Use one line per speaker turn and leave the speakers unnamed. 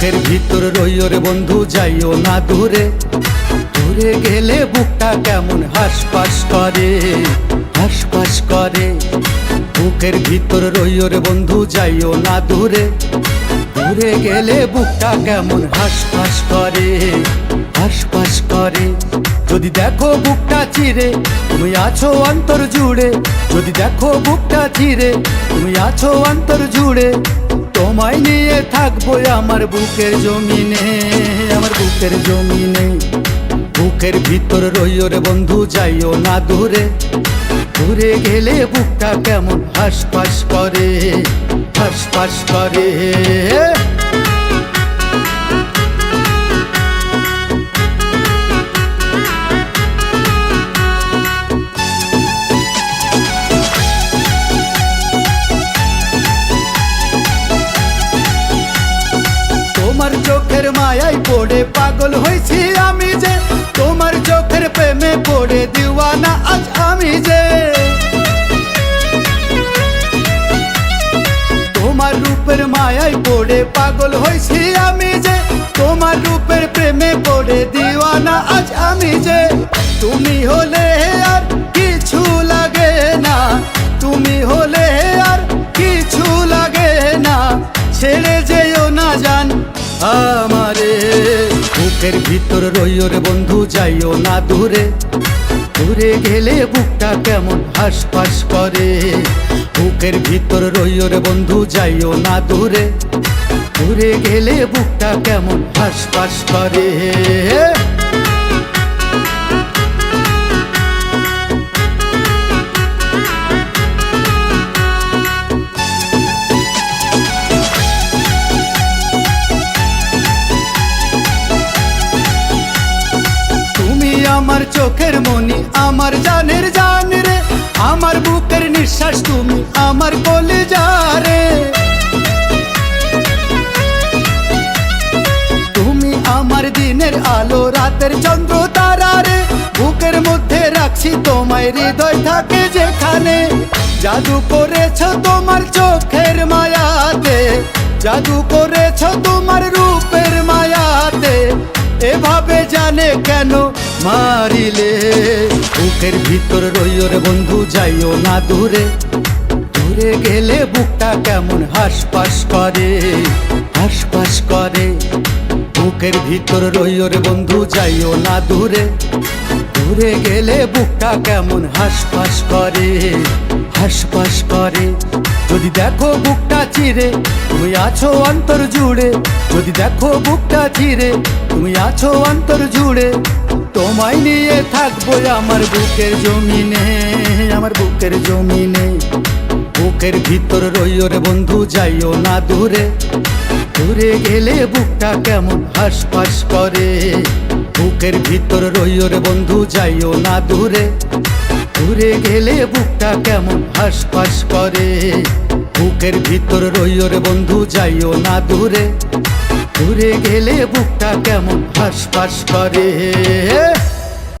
বুকের ভিতর রইও রে বন্ধু, যাইও না দূরে। দূরে গেলে বুকটা কেমন হাসপাস করে হাসপাস করে। বুকের ভিতর রইও রে বন্ধু, যাইও না দূরে। দূরে গেলে বুকটা কেমন হাসপাস করে হাসপাস করে। যদি দেখো বুকটা চিরে, তুমি আছো অন্তর জুড়ে। যদি দেখো বুকটা চিরে, তুমি আছো অন্তর জুড়ে। তোমায় নিয়ে থাকব আমার বুকের জমিনে আমার বুকের জমিনে। বুকের ভিতর রইও রে বন্ধু, যাইও না দূরে। দূরে গেলে বুকটা কেমন হাসপাস করে হাসপাস করে। মায়ায় পড়ে পাগল হয়েছি আমি যে। তোমার চোখের প্রেমে পড়ে দিওয়ানা আজ আমি যে। তোমার রূপের মায়ায় পড়ে পাগল হয়েছি আমি যে। তোমার রূপের প্রেমে পড়ে দিওয়ানা আজ আমি যে। তুমি হলে আর কিছু লাগে না। তুমি হলে আমারে। বুকের ভিতর রইও রে বন্ধু, যাইও না দূরে। দূরে গেলে বুকটা কেমন হাসপাস করে। বুকের ভিতর রইও রে বন্ধু, যাইও না দূরে। দূরে গেলে বুকটা কেমন হাসপাস করে। আমার চোখের মনি, আমার জানের জান রে। আমার বুকের নিঃশ্বাস তুমি আমার কোলে রে। তুমি আমার দিনের আলো, রাতের চন্দ্র তারা রে। বুকের মধ্যে রাখছি তোমায়, হৃদয় থাকে যেখানে। জাদু করেছ তোমার চোখের মায়াতে। জাদু করেছ তোমার রূপের মারিলে, বুকের ভিতর রইও রে বন্ধু, যাইও না দূরে। দূরে গেলে বুকটা কেমন হাসপাস করে হাসপাস করে। বুকের ভিতর রইও রে বন্ধু, যাইও না দূরে। দূরে গেলে বুকটা কেমন হাসপাস করে হাসপাস করে। যদি দেখো বুকটা চিরে, তুমি আছো অন্তর জুড়ে। যদি দেখো বুকটা চিরে, তুমি আছো অন্তর জুড়ে। তোমায় নিয়ে থাকব আমার বুকের জমিনে, আমার বুকের জমিনে। বুকের ভিতর রইও রে বন্ধু, যাইও না দূরে। দূরে গেলে বুকটা কেমন হাসপাস করে। বুকের ভিতর রইও রে বন্ধু, যাইও না দূরে। দূরে গেলে বুকটা কেমন হাসপাস করে। বুকের ভিতর রইও রে বন্ধু, যাইও না দূরে। দূরে গেলে বুকটা কেমন হাসপাস করে।